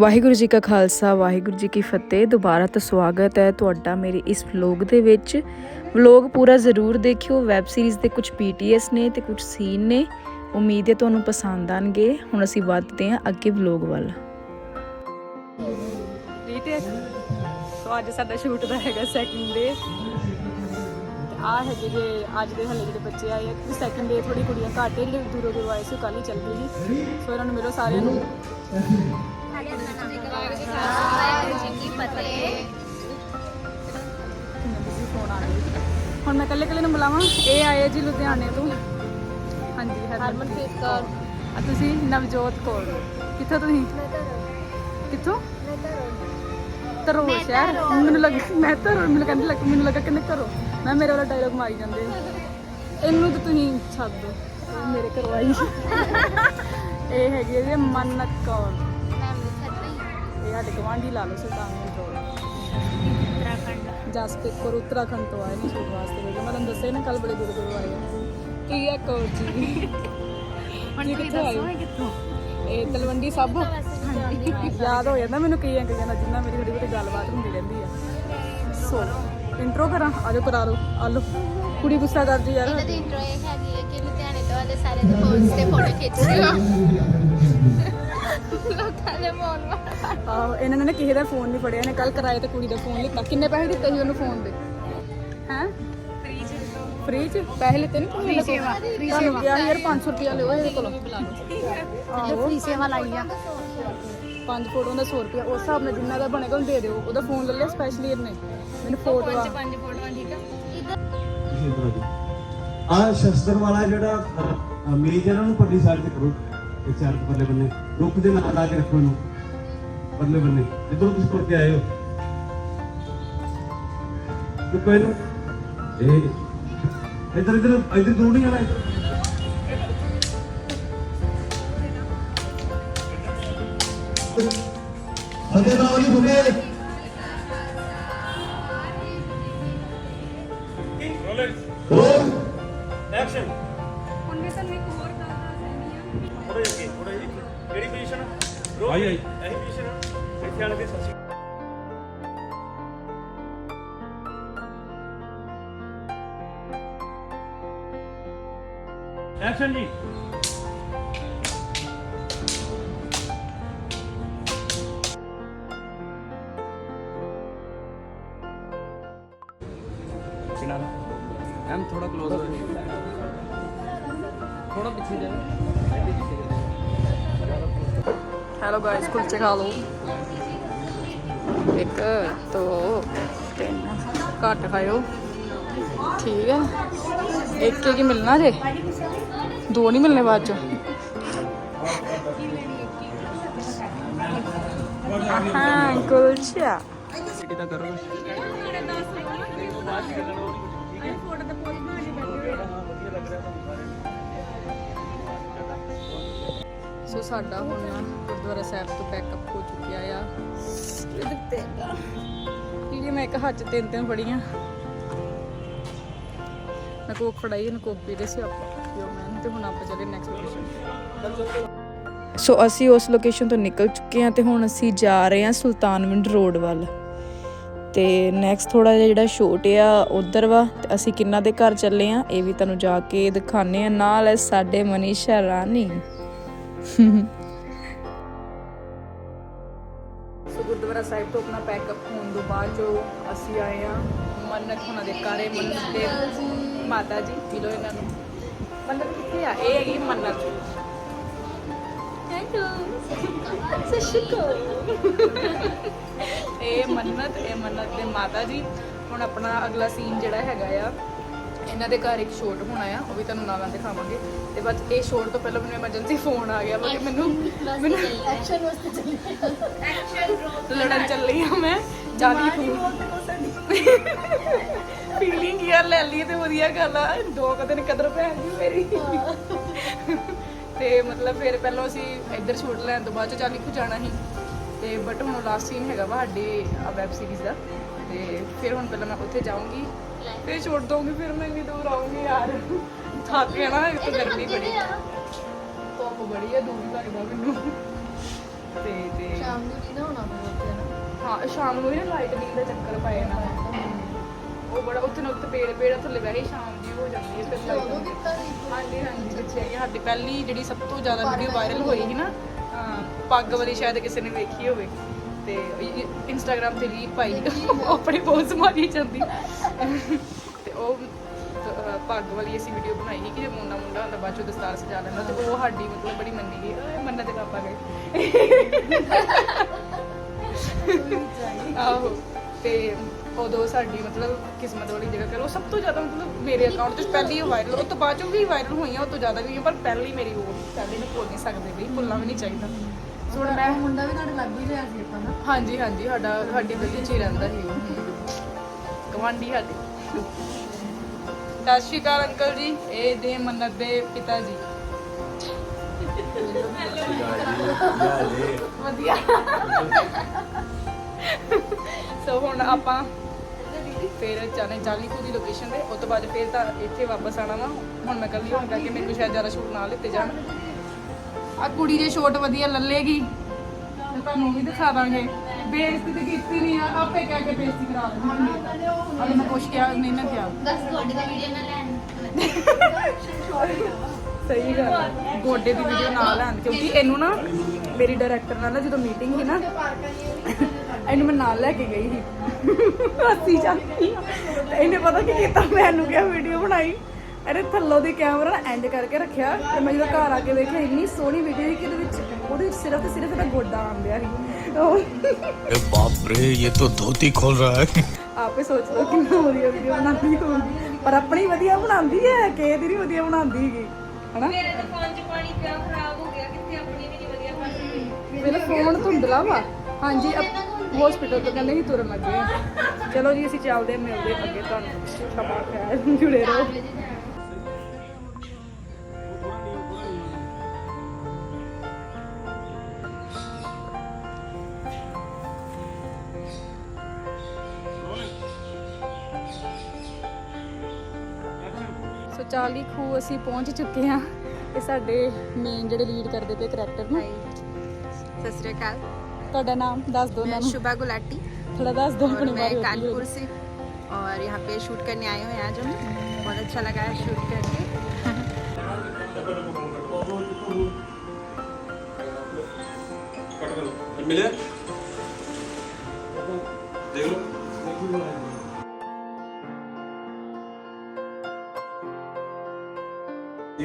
ਵਾਹਿਗੁਰੂ ਜੀ ਕਾ ਖਾਲਸਾ, ਵਾਹਿਗੁਰੂ ਜੀ ਕੀ ਫਤਿਹ। ਦੁਬਾਰਾ ਤੋਂ ਸਵਾਗਤ ਹੈ ਤੁਹਾਡਾ ਮੇਰੇ ਇਸ ਵਲੋਗ ਦੇ ਵਿੱਚ। ਵਲੋਗ ਪੂਰਾ ਜ਼ਰੂਰ ਦੇਖਿਓ। ਵੈਬ ਸੀਰੀਜ਼ ਦੇ ਕੁਝ ਪੀਟੀਐਸ ਨੇ ਤੇ ਕੁਝ ਸੀਨ ਨੇ। ਉਮੀਦ ਹੈ ਤੁਹਾਨੂੰ ਪਸੰਦ ਆਣਗੇ। ਹੁਣ ਅਸੀਂ ਵੱਧਦੇ ਹਾਂ ਅੱਗੇ ਵਲੋਗ ਵੱਲ। ਰੀਟੇਕ ਸੋ ਅੱਜ ਸਾਡਾ ਸ਼ੂਟ ਦਾ ਹੈਗਾ ਸੈਕਿੰਡ ਡੇ ਆ ਹੈਗੇ ਜੇ ਅੱਜ ਦੇ ਹਲੇ ਜਿਹੜੇ ਬੱਚੇ ਆਏ ਆ ਕਿ ਸੈਕਿੰਡ ਡੇ ਥੋੜੀ ਕੁੜੀਆਂ ਘੱਟ ਜਿਹੜੇ ਦੂਰੋਂ ਦੂਰੋਂ ਆਏ ਸੀ ਕੱਲ ਹੀ ਚੱਲ ਗਈ ਸੀ ਸੋ ਇਹਨਾਂ ਨੂੰ ਮਿਲੋ ਸਾਰਿਆਂ ਨੂੰ। ਫੋਨ ਆ ਹੁਣ ਮੈਂ ਕੱਲੇ ਕੱਲੇ ਨੂੰ ਬੁਲਾਵਾਂ? ਇਹ ਆਏ ਜੀ ਲੁਧਿਆਣੇ ਤੋਂ। ਹਾਂਜੀ ਹਰਮਨਪ੍ਰੀਤ ਕੌਰ। ਆ ਤੁਸੀਂ ਨਵਜੋਤ ਕੌਰ। ਕਿੱਥੋਂ ਤੁਸੀਂ? ਕਿੱਥੋਂ? ਤਰੋ ਸ਼ਹਿਰ। ਮੈਨੂੰ ਲੱਗ ਮੈਂ ਤਰੋ ਮੈਨੂੰ ਕਹਿੰਦੇ ਲੱਗ ਮੈਨੂੰ ਲੱਗਾ ਕਿੰਨੇ ਕਰੋ ਮੈਂ ਮੇਰੇ ਵਾਲਾ ਡਾਇਲੌਗ ਮਾਰੀ ਜਾਂਦੇ ਇਹਨੂੰ ਤਾਂ ਤੁਸੀਂ ਛੱਡ ਦਿਓ ਮੇਰੇ ਕਰਵਾਈ ਇਹ ਹੈਗੀ ਹੈ ਜੀ ਮੰਨਤ ਕੌਰ। ਇਹ ਸਾਡੇ ਗਵਾਂਢੀ ਲਾ ਲਓ ਸੁਲਤਾਨਪੁਰ ਤੋਂ ਜਸਪ੍ਰੀਤ ਕੌਰ ਉੱਤਰਾਖੰਡ ਤੋਂ ਆਏ ਨੇ ਸ਼ੂਟ ਵਾਸਤੇ ਵੀਡੀਓ ਮੈਂ ਤੁਹਾਨੂੰ ਦੱਸਿਆ ਨਾ ਕੱਲ ਬੜੇ ਦੂਰ ਦੂਰ ਆਏ ਆ ਪ੍ਰਿਆ ਕੌਰ ਜੀ ਹੁਣ ਕਿੱਥੋਂ ਆਏ ਹੋ? ਇਹ ਤਲਵੰਡੀ ਸਾਬੋ ਯਾਦ ਹੋ ਜਾਂਦਾ ਮੈਨੂੰ ਕਈਆਂ ਕਈਆਂ ਦਾ ਜਿੰਨਾ ਮੇਰੀ ਥੋੜੀ ਬਹੁਤੀ ਗੱਲਬਾਤ ਹੁੰਦੀ ਰਹਿੰਦੀ ਆ। ਸੋ ਇੰਟਰੋ ਕਰਾਂ? ਆਜੋ ਕਰਾ ਲਓ। ਆ ਲਓ। ਕੁੜੀ ਗੁੱਸਾ ਕਰਦੀ ਯਾਰ। ਇਹਨਾਂ ਦੀ ਇੰਟਰੋ ਇਹ ਹੈਗੀ ਹੈ ਕਿ ਲੁਧਿਆਣੇ ਤੋਂ ਆਲੇ ਸਾਰੇ ਦੇ ਫੋਨ ਤੇ ਫੋਟੋ ਖਿੱਚ ਲਿਓ ਲੋਕਾਂ ਦੇ ਮੋਨ ਆਹੋ ਇਹਨਾਂ ਨੇ ਨਾ ਕਿਸੇ ਦਾ ਫੋਨ ਨਹੀਂ ਫੜਿਆ ਨੇ ਕੱਲ ਕਿਰਾਏ ਤੇ ਕੁੜੀ ਦਾ ਫੋਨ ਲਿੱਤਾ। ਕਿੰਨੇ ਪੈਸੇ ਦਿੱਤੇ ਸੀ ਉਹਨੂੰ ਫੋਨ ਦੇ? ਹੈ? ਫ੍ਰੀ ਚ? ਫ੍ਰੀ ਚ ਪੈਸੇ ਲਿੱਤੇ ਨਹੀਂ ਫ੍ਰੀ ਸੇਵਾ ਤੁਹਾਨੂੰ ਕਿਹਾ ਸੀ ਯਾਰ 500 ਰੁਪਿਆ ਲਿਓ ਇਹਦੇ ਕੋਲੋਂ। ਆਹੋ। ਫ੍ਰੀ ਸੇਵਾ ਲਾਈ ਆ। ਪੰਜ ਫੋਟੋਆਂ ਦਾ 100 ਰੁਪਿਆ ਉਸ ਹਿਸਾਬ ਨਾਲ ਜਿੰਨਾ ਦਾ ਬਣੇਗਾ ਉਹਨੂੰ ਦੇ ਦਿਓ। ਉਹਦਾ ਫੋਨ ਲੈ ਲਿਆ ਸਪੈਸ਼ਲੀ ਇਹਨੇ। ਮੈਨੂੰ ਫੋਟੋ ਪੰਜ ਫੋਟੋਆਂ ਠੀਕ ਆ? ਆ ਸ਼ਸਤਰ ਵਾਲਾ ਜਿਹੜਾ ਮੇਜ ਇਹਨਾਂ ਨੂੰ ਪਰਲੀ ਸਾਈਡ ਤੇ ਕਰੋ। ਇਹ ਚਾਰ ਪਰਲੇ ਬੰਨੇ। ਰੁੱਖ ਦੇ ਨਾਲ ਲਾ ਕੇ ਰੱਖੋ ਇਹਨੂੰ। ਪਰਲੇ ਬੰਨੇ ਜਿੱਧਰੋਂ ਤੁਸੀਂ ਤੁਰ ਕੇ ਆਏ ਹੋ ਚੁੱਕੋ ਇਹਨੂੰ ਇਹ ਇਧਰ ਇਧਰ ਇਧਰ ਦੂਰ ਨਹੀਂ ਆਣਾ ਫਤਿਹ ਬਾਬਾ ਜੀ ਫਤਿਹ ਹੋਰ ਐਕਸ਼ਨ ਉਹਨੇ ਤੁਹਾਨੂੰ ਇੱਕ ਹੋਰ ਗੱਲ ਦੱਸਣੀ ਆ ਥੋੜਾ ਜਿਹਾ ਅੱਗੇ, ਥੋੜਾ ਜਿਹਾ ਕਿਹੜੀ ਪੋਜੀਸ਼ਨ ਆਈ ਆਈ। ਐਗਜ਼ੀਬਿਸ਼ਨ ਇੱਥੇ ਵਾਲੇ ਦੇ? ਸੱਚੀ ਐਕਸ਼ਨ ਜੀ ਕਿਨਾਂ ਐਮ ਥੋੜਾ ਕਲੋਜ਼ ਹੋ ਥੋੜਾ ਪਿੱਛੇ ਜਾਓ। ਹੈਲੋ ਗਾਇਸ ਕੁਲਚੇ ਖਾ ਲਓ। ਇੱਕ, ਦੋ, ਤਿੰਨ। ਘੱਟ ਖਾਇਓ। ਠੀਕ ਹੈ। ਇੱਕ ਇੱਕ ਹੀ ਮਿਲਣਾ ਜੇ। ਦੋ ਨਹੀਂ ਮਿਲਨੇ ਬਾਅਦ ਚ। ਹਾਂ, ਕੁਲਚਾ। ਸੋ ਸਾਡਾ ਹੁਣ ਗੁਰਦੁਆਰਾ ਸਾਹਿਬ ਤੋਂ ਪੈਕਅਪ ਹੋ ਚੁੱਕਿਆ ਆ। ਇਹਦੇ ਤੇ ਜਿਹੜੀ ਮੈਂ ਇੱਕ ਹੱਥ ਤਿੰਨ ਤਿੰਨ ਫੜੀਆਂ। ਮੈਂ ਕੋਕ ਫੜਾਈ, ਇਹਨੂੰ ਕੋਕ ਪੀ ਦੇ ਸੀ ਆਪਾਂ। ਪੀਓ ਮੈਂ ਤੇ ਹੁਣ ਆਪਾਂ ਚੱਲੇ ਨੈਕਸਟ ਲੋਕੇਸ਼ਨ ਸੋ ਅਸੀਂ ਉਸ ਲੋਕੇਸ਼ਨ ਤੋਂ ਨਿਕਲ ਚੁੱਕੇ ਹਾਂ ਤੇ ਹੁਣ ਅਸੀਂ ਜਾ ਰਹੇ ਹਾਂ ਸੁਲਤਾਨਵਿੰਡ ਰੋਡ ਵੱਲ। ਤੇ ਨੈਕਸਟ ਥੋੜਾ ਜਿਹਾ ਜਿਹੜਾ ਸ਼ੂਟ ਆ, ਉਧਰ ਵਾ। ਤੇ ਅਸੀਂ ਕਿੰਨਾ ਦੇ ਘਰ ਚੱਲੇ ਆ ਇਹ ਵੀ ਤੁਹਾਨੂੰ ਜਾ ਕੇ ਦਿਖਾਣੇ ਆ ਨਾਲ ਹੈ ਸਾਡੇ ਮਨੀਸ਼ਾ ਰਾਣੀ। ਸੋ ਗੁਰਦੁਆਰਾ ਸਾਹਿਬ ਤੋਂ ਆਪਣਾ ਪੈਕਅਪ ਹੋਣ ਤੋਂ ਬਾਅਦ ਜੋ ਅਸੀਂ ਆਏ ਆ ਮੰਨਤ ਹੁਣਾਂ ਦੇ ਘਰੇ ਮੰਨਤ ਦੇ ਮਾਤਾ ਜੀ ਮਿਲੋ ਇਹਨਾਂ ਨੂੰ। ਮੰਨਤ ਕਿੱਥੇ ਆ? ਇਹ ਹੈਗੀ ਮੰਨਤ। ਥੈਂਕ ਯੂ ਸਤਿ ਸ਼੍ਰੀ ਅਕਾਲ। ਇਹ ਮੰਨਤ ਇਹ ਮੰਨਤ ਦੇ ਮਾਤਾ ਜੀ। ਹੁਣ ਆਪਣਾ ਅਗਲਾ ਸੀਨ ਜਿਹੜਾ ਹੈਗਾ ਆ ਇਹਨਾਂ ਦੇ ਘਰ ਇੱਕ ਸ਼ੋਟ ਹੋਣਾ ਆ ਉਹ ਵੀ ਤੁਹਾਨੂੰ ਨਾਲ ਨਾਲ ਦਿਖਾਵਾਂਗੇ। ਤੇ ਬਸ ਇਹ ਸ਼ੋਟ ਤੋਂ ਪਹਿਲਾਂ ਮੈਨੂੰ ਐਮਰਜੈਂਸੀ ਫੋਨ ਆ ਗਿਆ ਕਿ ਮੈਨੂੰ ਮੈਨੂੰ ਐਕਸ਼ਨ ਵਾਸਤੇ ਚੱਲੀ ਲੜਨ ਚੱਲੀ ਆ ਮੈਂ ਜਾਨੀ ਫੀਲਿੰਗ ਯਾਰ ਲੈ ਲਈ ਤੇ ਵਧੀਆ ਗੱਲ ਆ ਦੋ ਕੁ ਦਿਨ ਕਦਰ ਪੈ ਗਈ ਮੇਰੀ। ਤੇ ਮਤਲਬ ਫਿਰ ਪਹਿਲਾਂ ਅਸੀਂ ਇੱਧਰ ਸ਼ੂਟ ਲੈਣ ਤੋਂ ਬਾਅਦ ਚ ਚਾਲੀ ਕੁ ਜਾਣਾ ਸੀ। ਤੇ ਬਟ ਹੁਣ ਲਾਸਟ ਸੀਨ ਹੈਗਾ ਵਾ ਸਾਡੇ ਵੈਬ ਸੀਰੀਜ਼ ਦਾ। ਤੇ ਫਿਰ ਹੁਣ ਪਹਿਲਾਂ ਮੈਂ ਉੱਥੇ ਜਾਊਂਗੀ। ਫਿਰ ਛੋੜ ਦਊਂਗੀ ਫਿਰ ਮੈਂ ਇੰਨੀ ਦੂਰ ਆਉਂਗੀ ਯਾਰ। ਥੱਕ ਗਿਆ ਨਾ ਇੱਕ ਤਾਂ ਗਰਮੀ ਬੜੀ। ਧੁੱਪ ਬੜੀ ਆ ਦੂਰ ਲੱਗਦਾ ਮੈਨੂੰ। ਤੇ ਤੇ ਸ਼ਾਮ ਨੂੰ ਨਹੀਂ ਨਾ ਹੋਣਾ ਨਾ ਹਾਂ ਸ਼ਾਮ ਨੂੰ ਵੀ ਨਾ ਲਾਈਟ ਨਹੀਂ ਦਾ ਚੱਕਰ ਪਏ ਨਾ ਉਹ ਬੜਾ ਉੱਥੇ ਨਾ ਪੇੜ ਪੇੜ ਥੱਲੇ ਵੈਸੇ ਹੀ ਸ਼ਾਮ ਦੀ ਹੋ ਜਾਂਦੀ ਹੈ ਫਿਰ ਉਦੋਂ ਲਾਈਟ ਕੀਤਾ ਸੀ? ਹਾਂਜੀ ਹਾਂਜੀ ਪਿੱਛੇ ਹੈਗੀ ਸਾਡੀ। ਪਹਿਲੀ ਜਿਹੜੀ ਸਭ ਤੋਂ ਜ਼ਿਆਦਾ ਵੀਡੀਓ ਵਾਇਰਲ ਹੋਈ ਸੀ ਨਾ ਪੱਗ ਵਾਲੀ ਸ਼ਾਇਦ ਕਿਸੇ ਨੇ ਵੇਖੀ ਹੋਵੇ। ਤੇ ਇੰਸਟਾਗ੍ਰam ਤੇ ਰੀਲ ਪਾਈ ਉਹ ਆਪਣੀ ਪੋਸਟ ਜਾਂਦੀ। ਤੇ ਉਹ ਪੱਗ ਵਾਲੀ ਅਸੀਂ ਵੀਡੀਓ ਬਣਾਈ ਸੀ ਕਿ ਜੇ ਮੁੰਡਾ ਮੁੰਡਾ ਹੁੰਦਾ ਬਾਅਦ ਚੋਂ ਦਸਤਾਰ ਸਜਾ ਲੈਂਦਾ ਤੇ ਉਹ ਸਾਡੀ ਮਤਲਬ ਬੜੀ ਮੰਨੀ ਗਈ। ਓਏ ਮੰਨਾ ਤੇ ਪਾਪਾ ਗਏ। ਆਹੋ। ਤੇ ਉਦੋਂ ਸਾਡੀ ਮਤਲਬ ਕਿਸਮਤ ਵਾਲੀ ਜਗ੍ਹਾ ਕਰੋ ਸਭ ਤੋਂ ਜ਼ਿਆਦਾ ਮਤਲਬ ਮੇਰੇ ਅਕਾਊਂਟ ਤੇ ਪਹਿਲੀ ਵਾਇਰਲ ਉਹ ਤੋਂ ਬਾਅਦ ਚੋਂ ਵੀ ਵਾਇਰਲ ਹੋਈਆਂ ਉਹ ਤੋਂ ਜ਼ਿਆਦਾ ਵੀ ਹੋਈਆਂ, ਪਰ ਪਹਿਲੀ ਮੇਰੀ ਉਹ ਪਹਿਲੀ ਨੂੰ ਭੁੱਲ ਨਹੀਂ ਸਕਦੇ ਬਈ ਭੁੱਲਣਾ ਵੀ ਨਹੀਂ ਚਾਹੀਦਾ। ਹੁਣ ਮੈਂ ਮੁੰਡਾ ਵੀ ਤੁਹਾਡੇ ਲੱਗ ਹੀ ਰਿਹਾ ਸੀ ਆਪਾਂ ਨਾ। ਹਾਂਜੀ ਹਾਂਜੀ, ਸਾਡਾ, ਸਾਡੀ ਗਲੀ 'ਚ ਹੀ ਰਹਿੰਦਾ ਸੀ ਉਹ। ਗਵਾਂਢੀ ਸਾਡੇ। ਸਤਿ ਸ਼੍ਰੀ ਅਕਾਲ ਅੰਕਲ ਜੀ, ਇਹ ਦੇ ਮੰਨਤ ਦੇ ਪਿਤਾ ਜੀ। ਵਧੀਆ। ਸੋ ਹੁਣ ਆਪਾਂ ਫਿਰ ਜਾਣੇ ਜਾਲੀਪੁਰ ਦੀ ਲੋਕੇਸ਼ਨ ਤੇ ਉਸ ਤੋਂ ਬਾਅਦ ਫਿਰ ਤਾਂ ਇੱਥੇ ਵਾਪਸ ਆਣਾ ਵਾ। ਹੁਣ ਮੈਂ ਕੱਲੀ ਹੋਣ ਕਰਕੇ ਮੈਨੂੰ ਸ਼ਾਇਦ ਜ਼ਿਆਦਾ ਸ਼ੂਟ ਨਾ ਲਿੱਤੇ ਜਾਣ। ਆ ਕੁੜੀ ਦੇ ਸ਼ੋਟ ਵਧੀਆ ਲੱਲੇਗੀ। ਤੇ ਤੁਹਾਨੂੰ ਵੀ ਦਿਖਾ ਦਾਂਗੇ। ਬੇਇੱਜ਼ਤੀ ਤੇ ਕੀਤੀ ਨਹੀਂ ਆ ਆਪੇ ਕਹਿ ਕੇ ਬੇਇੱਜ਼ਤੀ ਕਰਾ ਲੈਂਦੀ ਅਰੇ ਮੈਂ ਕੁਛ ਕਿਹਾ ਨਹੀਂ ਨਾ ਕਿਹਾ। ਦਸ ਗੋਡੇ ਦੀ ਵੀਡੀਓ ਨਾ ਲੈਣ ਸਹੀ ਗੱਲ ਹੈ। ਗੋਡੇ ਦੀ ਵੀਡੀਓ ਨਾ ਲੈਣ ਕਿਉਂਕਿ ਇਹਨੂੰ ਨਾ ਮੇਰੀ ਡਾਇਰੈਕਟਰ ਨਾਲ ਨਾ ਜਦੋਂ ਮੀਟਿੰਗ ਸੀ ਨਾ ਇਹਨੂੰ ਮੈਂ ਨਾਲ ਲੈ ਕੇ ਗਈ ਸੀ। ਹੱਸੀ ਜਾਂਦੀ ਇਹਨੇ ਪਤਾ ਕੀ ਕੀਤਾ? ਮੈਨੂੰ ਕਿਹਾ ਵੀਡੀਓ ਬਣਾਈ। ਇਹਨੇ ਥੱਲੋਂ ਦੀ ਕੈਮਰਾ ਐਂਡ ਕਰਕੇ ਰੱਖਿਆ ਤੇ ਮੈਂ ਜਦੋਂ ਘਰ ਆ ਕੇ ਵੇਖਿਆ ਇੰਨੀ ਸੋਹਣੀ ਵੀਡੀਓ ਸੀ ਕਿ ਇਹਦੇ ਵਿੱਚ ਉਹਦੇ ਵਿੱਚ ਸਿਰਫ ਤੇ ਸਿਰਫ ਇਹਦਾ ਗੋਡਾ ਆਂਦਿਆ ਸੀ ਉਹ अरे बाप रे ये तो धोती खोल रहा है ਆਪੇ ਸੋਚ ਲਓ ਕਿੰਨਾ ਵਧੀਆ ਵੀਡੀਓ ਬਣਾਉਂਦੀ ਹੋਊਗੀ ਪਰ ਆਪਣੀ ਵਧੀਆ ਬਣਾਉਂਦੀ ਹੈ ਕਿ ਇਹਦੀ ਨਹੀਂ ਵਧੀਆ ਬਣਾਉਂਦੀ ਹੈਗੀ ਹਨਾ ਮੇਰੇ ਤਾਂ ਫੋਨ 'ਚ ਪਾਣੀ ਪਿਆ ਖਰਾਬ ਹੋ ਗਿਆ ਕਿੱਥੇ ਆਪਣੀ ਵੀ ਨਹੀਂ ਵਧੀਆ ਬਣਦੀ ਮੇਰਾ ਫੋਨ ਧੁੰਦਲਾ ਵਾ ਹਾਂਜੀ ਹਸਪੀਟਲ ਤੋਂ ਕਹਿੰਦੇ ਸੀ ਤੁਰਨ ਲੱਗੇ ਆ ਚਲੋ ਜੀ ਅਸੀਂ ਚੱਲਦੇ ਹਾਂ, ਮਿਲਦੇ ਹਾਂ ਅੱਗੇ ਤੁਹਾਨੂੰ ਖਬਰ ਖੈਰ ਜੁੜੇ ਰਹੋ ਸੋ ਚਾਲੀ ਖੂ ਅਸੀਂ ਪਹੁੰਚ ਚੁੱਕੇ ਹਾਂ ਇਹ ਸਾਡੇ ਮੇਨ ਜਿਹੜੇ ਲੀਡ ਕਰਦੇ ਪਏ ਕਰੈਕਟਰ ਨੂੰ सत श्रीकाल ਤੁਹਾਡਾ ਨਾਮ ਦੱਸ ਦਿਓ ਉਹਨਾਂ मैं ਨੂੰ शुभा गुलाटी ਥੋੜਾ ਦੱਸ ਦਿਓ और ਆਪਣੇ मैं ਬਾਰੇ कानपुर से और यहाँ पे शूट करने आई हूँ आज हम बहुत अच्छा लगा है शूट करके ਮਿਲਿਆ ਦੇਖ ਲਓ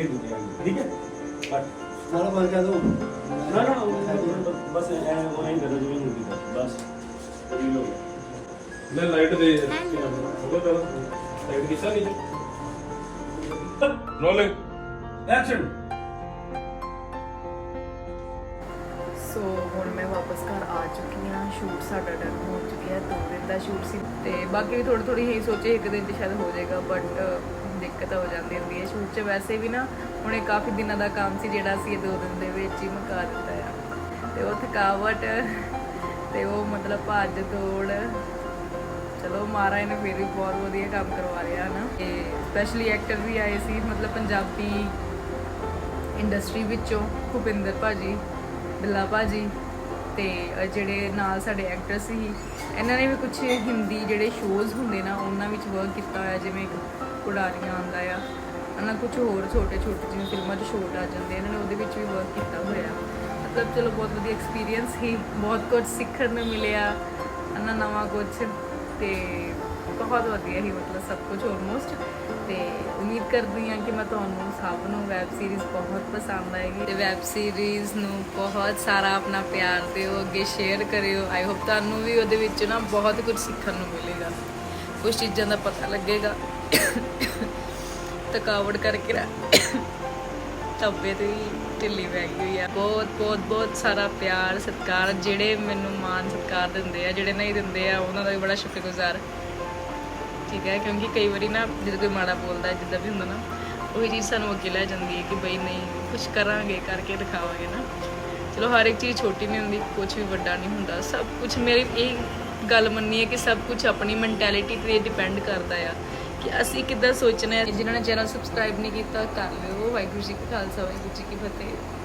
ਇਹ ਦੁਨੀਆ ਠੀਕ ਹੈ? ਬਟ ਨਾਲ ਬਣ ਜਾ ਦੋ ਨਾ ਨਾ ਉਹ ਬਸ ਐ ਉਹ ਨਹੀਂ ਕਰਦਾ ਜਿਵੇਂ ਹੁੰਦੀ ਬਸ। ਇਹ ਲੋ ਲੈ ਲਾਈਟ ਦੇ ਹੋਗਾ ਤਾਂ ਲਾਈਟ ਕਿਸਾ ਨਹੀਂ ਰੋਲਿੰਗ। ਐਕਸ਼ਨ ਸੋ ਹੁਣ ਮੈਂ ਵਾਪਸ ਘਰ ਆ ਚੁੱਕੀ ਹਾਂ। ਸ਼ੂਟ ਸਾਡਾ ਡਨ ਹੋ ਚੁੱਕਿਆ। ਦੋ ਦਿਨ ਦਾ ਸ਼ੂਟ ਸੀ ਤੇ ਬਾਕੀ ਵੀ ਥੋੜੀ ਥੋੜੀ ਹੀ ਸੋਚੇ ਇੱਕ ਦਿਨ ਚ ਸ਼ਾਇਦ ਹੋ ਜਾਏਗਾ ਬਟ ਦਿੱਕਤ ਹੋ ਜਾਂਦੀ ਹੁੰਦੀ ਹੈ। ਸ਼ੂਟ 'ਚ ਵੈਸੇ ਵੀ ਨਾ ਹੁਣ ਇਹ ਕਾਫੀ ਦਿਨਾਂ ਦਾ ਕੰਮ ਸੀ ਜਿਹੜਾ ਅਸੀਂ ਇਹ ਦੋ ਦਿਨ ਦੇ ਵਿੱਚ ਹੀ ਮੁਕਾ ਦਿੱਤਾ ਆ। ਤੇ ਉਹ ਥਕਾਵਟ ਤੇ ਉਹ ਮਤਲਬ ਭੱਜ ਦੌੜ। ਚਲੋ ਮਹਾਰਾਜ ਨੇ ਫਿਰ ਵੀ ਬਹੁਤ ਵਧੀਆ ਕੰਮ ਕਰਵਾ ਰਿਹਾ ਨਾ। ਤੇ ਸਪੈਸ਼ਲੀ ਐਕਟਰ ਵੀ ਆਏ ਸੀ ਮਤਲਬ ਪੰਜਾਬੀ ਇੰਡਸਟਰੀ ਵਿੱਚੋਂ ਭੁਪਿੰਦਰ ਭਾਜੀ ਬਿੱਲਾ ਭਾਜੀ ਤੇ ਅ, ਜਿਹੜੇ ਨਾਲ ਸਾਡੇ ਐਕਟਰ ਸੀ ਇਹਨਾਂ ਨੇ ਵੀ ਕੁਝ ਹਿੰਦੀ ਜਿਹੜੇ ਸ਼ੋਜ਼ ਹੁੰਦੇ ਨਾ ਉਹਨਾਂ ਵਿੱਚ ਵਰਕ ਕੀਤਾ ਹੋਇਆ ਜਿਵੇਂ ਕੁੜਾਰੀਆਂ ਆਉਂਦਾ ਆ। ਹਨਾ ਕੁਝ ਹੋਰ ਛੋਟੇ ਛੋਟੇ ਜਿਵੇਂ ਫਿਲਮਾਂ 'ਚ ਸ਼ੋਟ ਆ ਜਾਂਦੇ ਇਹਨਾਂ ਨੇ ਉਹਦੇ ਵਿੱਚ ਵੀ ਵਰਕ ਕੀਤਾ ਹੋਇਆ। ਮਤਲਬ ਚਲੋ ਬਹੁਤ ਵਧੀਆ ਐਕਸਪੀਰੀਅੰਸ ਸੀ, ਬਹੁਤ ਕੁਝ ਸਿੱਖਣ ਨੂੰ ਮਿਲਿਆ, ਹਨਾ, ਨਵਾਂ ਕੁਝ ਤੇ ਬਹੁਤ ਵਧੀਆ ਹੀ ਮਤਲਬ ਸਭ ਕੁਝ ਆਲਮੋਸਟ ਤੇ ਉਮੀਦ ਕਰਦੀ ਹਾਂ ਕਿ ਮੈਂ ਤੁਹਾਨੂੰ ਸਭ ਨੂੰ ਵੈਬ ਸੀਰੀਜ਼ ਬਹੁਤ ਪਸੰਦ ਆਏਗੀ। ਤੇ ਵੈਬ ਸੀਰੀਜ਼ ਨੂੰ ਬਹੁਤ ਸਾਰਾ ਆਪਣਾ ਪਿਆਰ ਦਿਓ, ਅੱਗੇ ਸ਼ੇਅਰ ਕਰਿਓ। ਆਈ ਹੋਪ ਤੁਹਾਨੂੰ ਵੀ ਉਹਦੇ ਵਿੱਚ ਨਾ ਬਹੁਤ ਕੁਝ ਸਿੱਖਣ ਨੂੰ ਮਿਲੇਗਾ। ਕੁਝ ਚੀਜ਼ਾਂ ਦਾ ਪਤਾ ਲੱਗੇਗਾ। ਥਕਾਵਟ ਕਰਕੇ ਨਾ ਤਬੀਅਤ ਵੀ ਢਿੱਲੀ ਪੈ ਗਈ ਹੋਈ ਆ। ਬਹੁਤ ਬਹੁਤ ਬਹੁਤ ਸਾਰਾ ਪਿਆਰ, ਸਤਿਕਾਰ ਜਿਹੜੇ ਮੈਨੂੰ ਮਾਣ ਸਤਿਕਾਰ ਦਿੰਦੇ ਆ, ਜਿਹੜੇ ਨਹੀਂ ਦਿੰਦੇ ਆ, ਉਹਨਾਂ ਦਾ ਵੀ ਬੜਾ ਸ਼ੁਕਰਗੁਜ਼ਾਰ। ਠੀਕ ਹੈ, ਕਿਉਂਕਿ ਕਈ ਵਾਰੀ ਨਾ ਜਦੋਂ ਕੋਈ ਮਾੜਾ ਬੋਲਦਾ ਜਿੱਦਾਂ ਵੀ ਹੁੰਦਾ ਨਾ, ਉਹੀ ਚੀਜ਼ ਸਾਨੂੰ ਅੱਗੇ ਲੈ ਜਾਂਦੀ ਹੈ ਕਿ ਬਈ ਨਹੀਂ ਕੁਝ ਕਰਾਂਗੇ, ਕਰਕੇ ਦਿਖਾਵਾਂਗੇ ਨਾ। ਚਲੋ, ਹਰ ਇੱਕ ਚੀਜ਼ ਛੋਟੀ ਨਹੀਂ ਹੁੰਦੀ ਕੁਝ ਵੀ ਵੱਡਾ ਨਹੀਂ ਹੁੰਦਾ। ਸਭ ਕੁਝ ਮੇਰੀ ਇਹ ਗੱਲ ਮੰਨੀ ਹੈ ਕਿ ਸਭ ਕੁਝ ਆਪਣੀ ਮੈਂਟੈਲਿਟੀ ਤੇ ਡਿਪੈਂਡ ਕਰਦਾ ਆ। ਕਿ ਅਸੀਂ ਕਿੱਦਾਂ ਸੋਚਣਾ ਹੈ ਜਿਨ੍ਹਾਂ ਨੇ ਚੈਨਲ ਸਬਸਕ੍ਰਾਈਬ ਨਹੀਂ ਕੀਤਾ, ਕਰ ਲਿਓ। ਵਾਹਿਗੁਰੂ ਜੀ ਕੀ ਖਾਲਸਾ, ਵਾਹਿਗੁਰੂ ਜੀ ਕੀ ਫਤਿਹ।